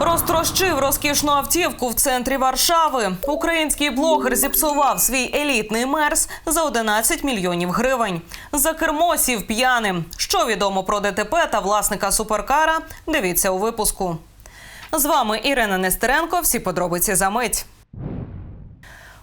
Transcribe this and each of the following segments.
Розтрощив розкішну автівку в центрі Варшави. Український блогер зіпсував свій елітний мерс за 11 мільйонів гривень. За кермо сів п'яним. Що відомо про ДТП та власника суперкара? Дивіться у випуску. З вами Ірина Нестеренко. Всі подробиці за мить.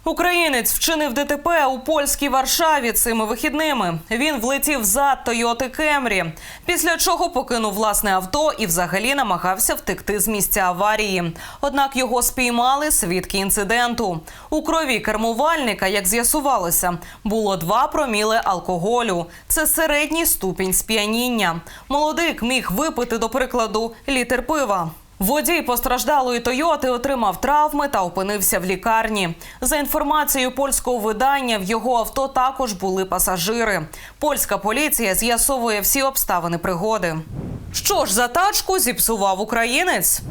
Українець вчинив ДТП у польській Варшаві цими вихідними. Він влетів за Тойоти Кемрі, після чого покинув власне авто і взагалі намагався втекти з місця аварії. Однак його спіймали свідки інциденту. У крові кермувальника, як з'ясувалося, було два проміли алкоголю. Це середній ступінь сп'яніння. Молодик міг випити, до прикладу, літр пива. Водій постраждалої Тойоти отримав травми та опинився в лікарні. За інформацією польського видання, в його авто також були пасажири. Польська поліція з'ясовує всі обставини пригоди. Що ж за тачку зіпсував українець?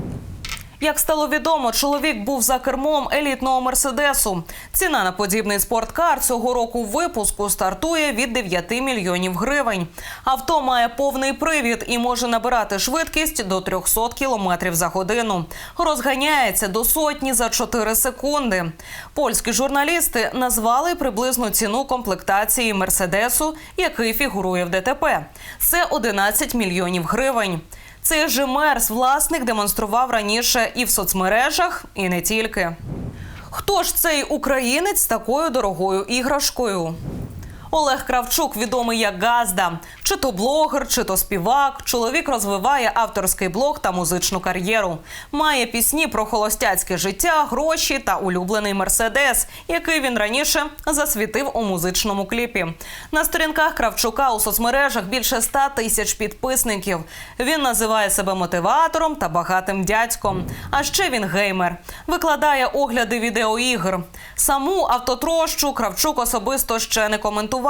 Як стало відомо, чоловік був за кермом елітного мерседесу. Ціна на подібний спорткар цього року випуску стартує від 9 мільйонів гривень. Авто має повний привід і може набирати швидкість до 300 кілометрів за годину. Розганяється до сотні за 4 секунди. Польські журналісти назвали приблизну ціну комплектації мерседесу, який фігурує в ДТП. Це 11 мільйонів гривень. Цей же мерс власник демонстрував раніше і в соцмережах, і не тільки. Хто ж цей українець з такою дорогою іграшкою? Олег Кравчук відомий як Газда. Чи то блогер, чи то співак. Чоловік розвиває авторський блог та музичну кар'єру. Має пісні про холостяцьке життя, гроші та улюблений мерседес, який він раніше засвітив у музичному кліпі. На сторінках Кравчука у соцмережах більше 100 тисяч підписників. Він називає себе мотиватором та багатим дядьком. А ще він геймер, викладає огляди відеоігр. Саму автотрощу Кравчук особисто ще не коментував.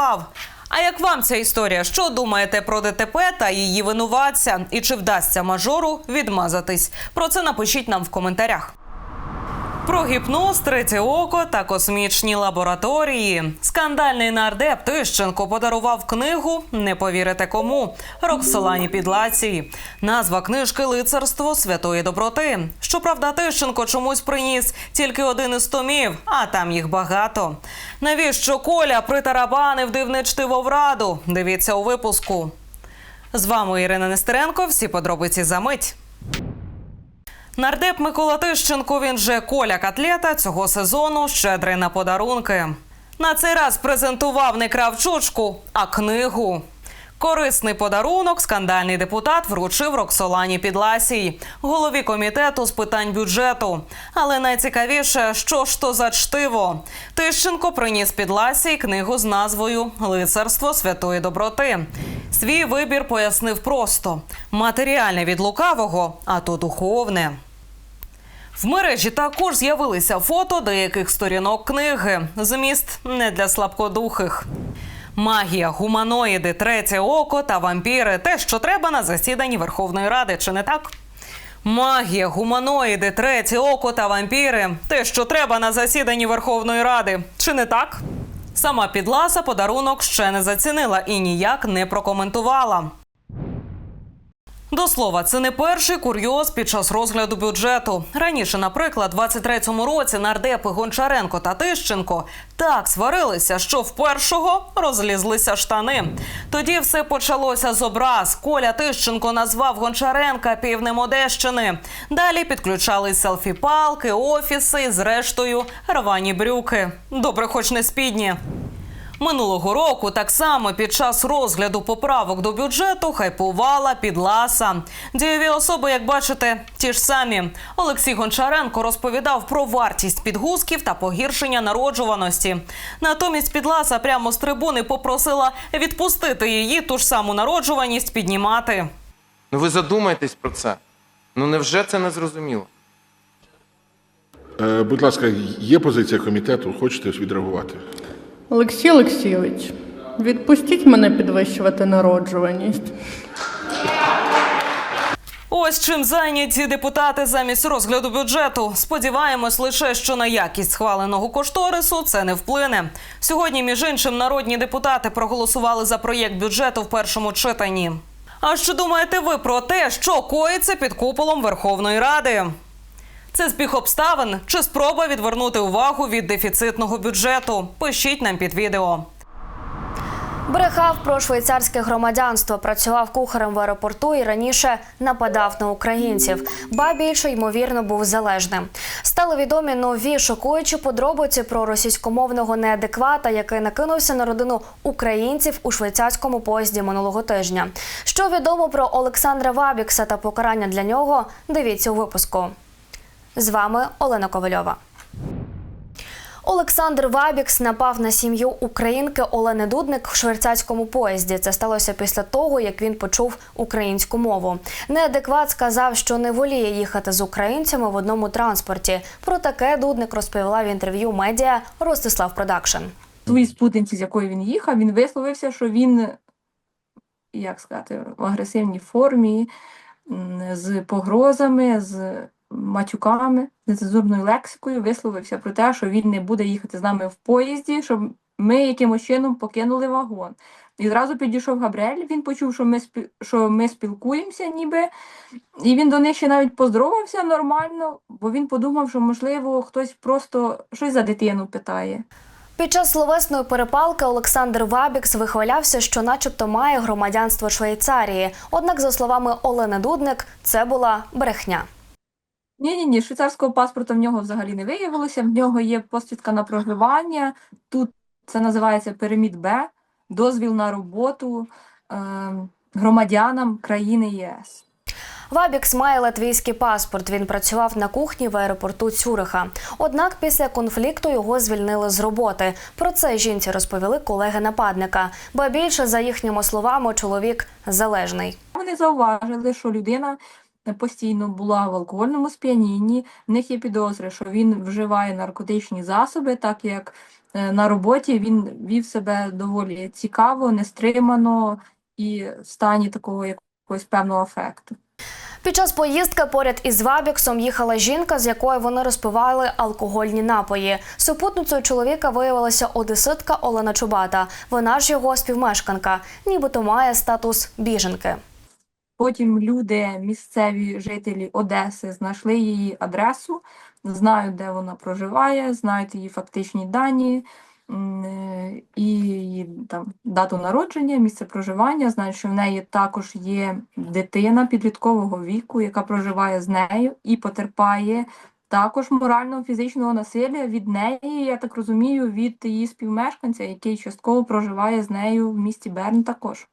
А як вам ця історія? Що думаєте про ДТП та її винуватця? І чи вдасться мажору відмазатись? Про це напишіть нам в коментарях. Про гіпноз, третє око та космічні лабораторії. Скандальний нардеп Тищенко подарував книгу Не повірите кому Роксолані Підлації. Назва книжки Лицарство святої доброти. Щоправда, Тищенко чомусь приніс тільки один із томів, а там їх багато. Навіщо Коля притарабанив дивне чтиво в раду? Дивіться у випуску. З вами Ірина Нестеренко. Всі подробиці за мить. Нардеп Микола Тищенко, він же Коля Котлета цього сезону щедрий на подарунки. На цей раз презентував не кравчучку, а книгу. Корисний подарунок скандальний депутат вручив Роксолані Підласій, голові комітету з питань бюджету. Але найцікавіше, що ж то за чтиво. Тищенко приніс Підласій книгу з назвою Лицарство святої доброти. Свій вибір пояснив просто: матеріальне від лукавого, а то духовне. В мережі також з'явилися фото деяких сторінок книги. Зміст не для слабкодухих. Магія, гуманоїди, третє око та вампіри те, що треба на засіданні Верховної Ради, чи не так? Магія, гуманоїди, третє око та вампіри те, що треба на засіданні Верховної Ради, чи не так? Сама підласа подарунок ще не зацінила і ніяк не прокоментувала. До слова, це не перший курйоз під час розгляду бюджету. Раніше, наприклад, у 23-му році нардепи Гончаренко та Тищенко так сварилися, що в першого розлізлися штани. Тоді все почалося з образ. Коля Тищенко назвав Гончаренка півнем Одещини. Далі підключались селфі-палки, офіси, зрештою, рвані брюки. Добре, хоч не спідні. Минулого року так само під час розгляду поправок до бюджету хайпувала підласа. Дієві особи, як бачите, ті ж самі. Олексій Гончаренко розповідав про вартість підгузків та погіршення народжуваності. Натомість підласа прямо з трибуни попросила відпустити її ту ж саму народжуваність піднімати. Ну ви задумайтесь про це. Ну невже це не зрозуміло? Е, Будь ласка, є позиція комітету, хочете відреагувати? Олексій Олексійович, відпустіть мене підвищувати народжуваність. Ось чим зайняті депутати замість розгляду бюджету. Сподіваємось лише, що на якість схваленого кошторису це не вплине. Сьогодні, між іншим, народні депутати проголосували за проєкт бюджету в першому читанні. А що думаєте ви про те, що коїться під куполом Верховної Ради? Це збіг обставин чи спроба відвернути увагу від дефіцитного бюджету? Пишіть нам під відео. Брехав про швейцарське громадянство, працював кухарем в аеропорту і раніше нападав на українців. Ба більше ймовірно був залежним. Стали відомі нові шокуючі подробиці про російськомовного неадеквата, який накинувся на родину українців у швейцарському поїзді минулого тижня. Що відомо про Олександра Вабікса та покарання для нього? Дивіться у випуску. З вами Олена Ковальова. Олександр Вабікс напав на сім'ю українки Олени Дудник в швейцарському поїзді. Це сталося після того, як він почув українську мову. Неадекват сказав, що не воліє їхати з українцями в одному транспорті. Про таке Дудник розповіла в інтерв'ю медіа Ростислав Продакшн. своїй спутниці, з якою він їхав, він висловився, що він, як сказати, в агресивній формі, з погрозами, з матюками, нецензурною лексикою висловився про те, що він не буде їхати з нами в поїзді, щоб ми якимось чином покинули вагон. І зразу підійшов Габріель, він почув, що ми, спі- що ми спілкуємося ніби, і він до них ще навіть поздоровався нормально, бо він подумав, що, можливо, хтось просто щось за дитину питає. Під час словесної перепалки Олександр Вабікс вихвалявся, що, начебто, має громадянство Швейцарії. Однак, за словами Олени Дудник, це була брехня. Ні, ні, ні, швейцарського паспорта в нього взагалі не виявилося. В нього є посвідка на проживання. Тут це називається переміт Б, дозвіл на роботу е, громадянам країни ЄС. Вабікс має латвійський паспорт. Він працював на кухні в аеропорту Цюриха. Однак після конфлікту його звільнили з роботи. Про це жінці розповіли колеги нападника. Ба більше, за їхніми словами, чоловік залежний. Вони зауважили, що людина постійно була в алкогольному сп'янінні. В них є підозри, що він вживає наркотичні засоби, так як е, на роботі він вів себе доволі цікаво, нестримано і в стані такого якогось певного афекту. Під час поїздки поряд із Вабіксом їхала жінка, з якою вони розпивали алкогольні напої. Супутницею чоловіка виявилася одеситка Олена Чубата. Вона ж його співмешканка, нібито має статус біженки. Потім люди, місцеві жителі Одеси, знайшли її адресу, знають, де вона проживає, знають її фактичні дані е, і її там дату народження, місце проживання. Знають, що в неї також є дитина підліткового віку, яка проживає з нею і потерпає також морального фізичного насилля від неї, я так розумію, від її співмешканця, який частково проживає з нею в місті Берн також.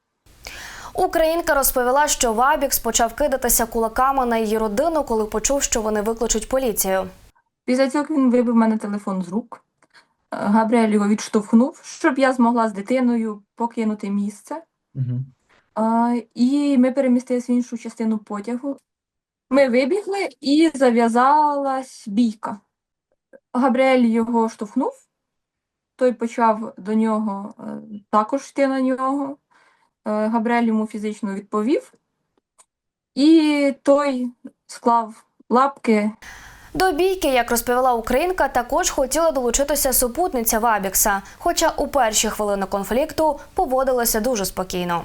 Українка розповіла, що Вабікс почав кидатися кулаками на її родину, коли почув, що вони викличуть поліцію. Після цього він вибив мене телефон з рук. Габріель його відштовхнув, щоб я змогла з дитиною покинути місце. Е, І ми перемістилися в іншу частину потягу. Ми вибігли і зав'язалась бійка. Габріель його штовхнув, той почав до нього е, також йти на нього. Е, Габріель йому фізично відповів, і той склав лапки До бійки, як розповіла українка, також хотіла долучитися супутниця Вабікса, хоча у перші хвилини конфлікту поводилася дуже спокійно.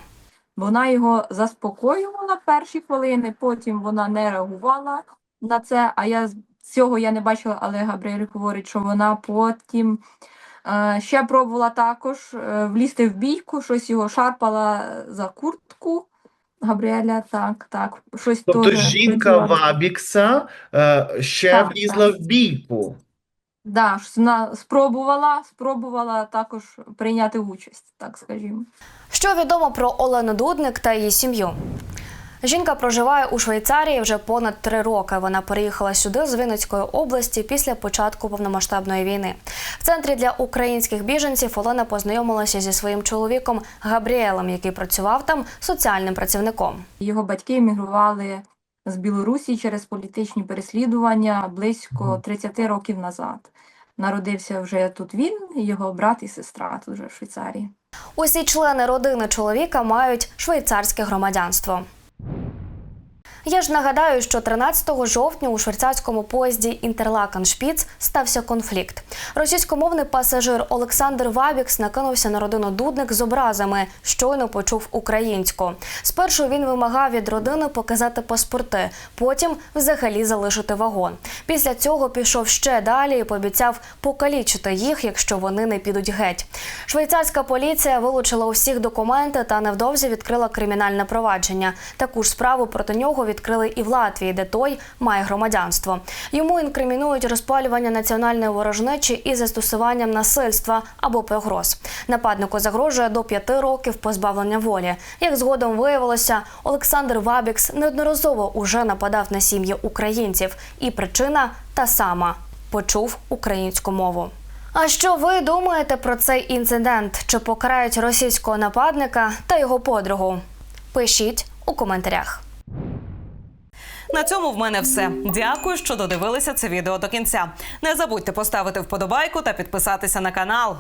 Вона його заспокоювала перші хвилини, потім вона не реагувала на це. А я з- цього я не бачила, але Габріель говорить, що вона потім ще пробувала також е, влізти в бійку, щось його шарпала за куртку. Габріеля, так, так. Щось Тобто теж жінка хотіла. Вабікса е, ще Так, влізла так. в бійку. Да, щось вона спробувала, спробувала також прийняти участь, так скажімо. Що відомо про Олену Дудник та її сім'ю? Жінка проживає у Швейцарії вже понад три роки. Вона переїхала сюди з Вінницької області після початку повномасштабної війни. В центрі для українських біженців Олена познайомилася зі своїм чоловіком Габріелем, який працював там соціальним працівником. Його батьки емігрували з Білорусі через політичні переслідування близько 30 років назад. Народився вже тут він, його брат і сестра тут вже в Швейцарії. Усі члени родини чоловіка мають швейцарське громадянство. Я ж нагадаю, що 13 жовтня у швейцарському поїзді Інтерлакен Шпіц стався конфлікт. Російськомовний пасажир Олександр Вабікс накинувся на родину Дудник з образами, щойно почув українську. Спершу він вимагав від родини показати паспорти, потім взагалі залишити вагон. Після цього пішов ще далі і пообіцяв покалічити їх, якщо вони не підуть геть. Швейцарська поліція вилучила усіх документи та невдовзі відкрила кримінальне провадження. Таку ж справу проти нього відкрили і в Латвії, де той має громадянство. Йому інкримінують розпалювання національної ворожнечі із застосуванням насильства або погроз. Нападнику загрожує до п'яти років позбавлення волі. Як згодом виявилося, Олександр Вабікс неодноразово уже нападав на сім'ї українців, і причина та сама почув українську мову. А що ви думаєте про цей інцидент? Чи покарають російського нападника та його подругу? Пишіть у коментарях. На цьому в мене все. Дякую, що додивилися це відео до кінця. Не забудьте поставити вподобайку та підписатися на канал.